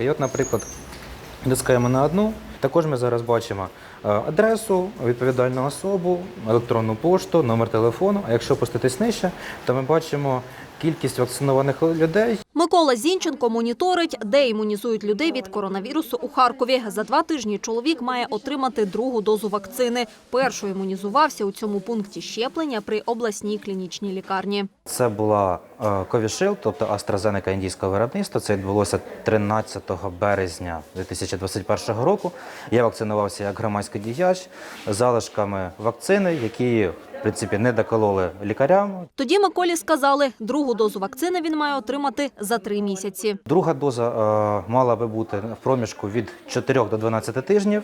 І от, наприклад, тискаємо на одну. Також ми зараз бачимо е, адресу, відповідальну особу, електронну пошту, номер телефону. А якщо опуститись нижче, то ми бачимо кількість вакцинованих людей Микола Зінченко моніторить, де імунізують людей від коронавірусу у Харкові. За два тижні чоловік має отримати другу дозу вакцини. Першою імунізувався у цьому пункті щеплення при обласній клінічній лікарні. Це була е, Covishield, тобто AstraZeneca індійського виробництва. Це відбулося 13 березня 2021 року. Я вакцинувався як громадський діяч залишками вакцини, які принципі не докололи лікарям. Тоді Миколі сказали, другу дозу вакцини він має отримати за три місяці. Друга доза е, мала би бути в проміжку від 4 до 12 тижнів.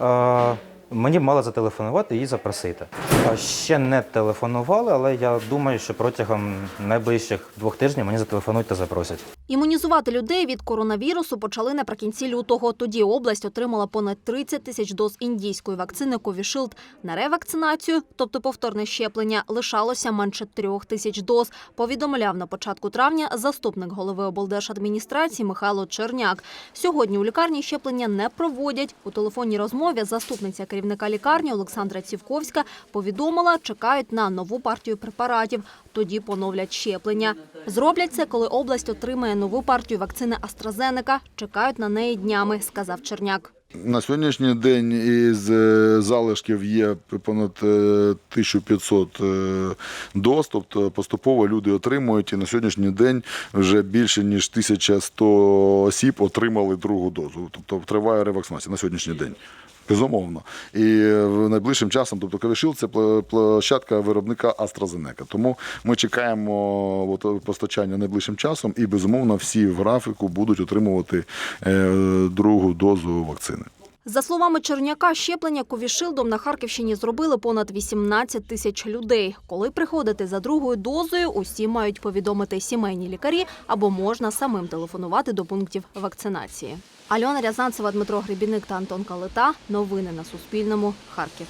Е, Мені мали зателефонувати і запросити. Е, Ще не телефонували, але я думаю, що протягом найближчих двох тижнів мені зателефонують та запросять. Імунізувати людей від коронавірусу почали наприкінці лютого. Тоді область отримала понад 30 тисяч доз індійської вакцини Ковішилд. На ревакцинацію, тобто повторне щеплення, лишалося менше трьох тисяч доз. Повідомляв на початку травня заступник голови облдержадміністрації Михайло Черняк. Сьогодні у лікарні щеплення не проводять. У телефонній розмові заступниця керівника лікарні Олександра Цівковська повідомила, чекають на нову партію препаратів. Тоді поновлять щеплення. Зроблять це, коли область отримає нову партію вакцини AstraZeneca. Чекають на неї днями, сказав Черняк. На сьогоднішній день із е, залишків є понад е, 1500 е, доз, тобто поступово люди отримують, і на сьогоднішній день вже більше ніж 1100 осіб отримали другу дозу. Тобто триває ревакцинація на сьогоднішній день. Безумовно. І е, найближчим часом, тобто Covishield – це площадка виробника AstraZeneca. Тому ми чекаємо постачання найближчим часом, і безумовно всі в графіку будуть отримувати е, другу дозу вакцини. За словами Черняка, щеплення ковішилдом на Харківщині зробили понад 18 тисяч людей. Коли приходити за другою дозою, усі мають повідомити сімейні лікарі або можна самим телефонувати до пунктів вакцинації. Альона Рязанцева, Дмитро Гребіник та Антон Калита. Новини на Суспільному. Харків.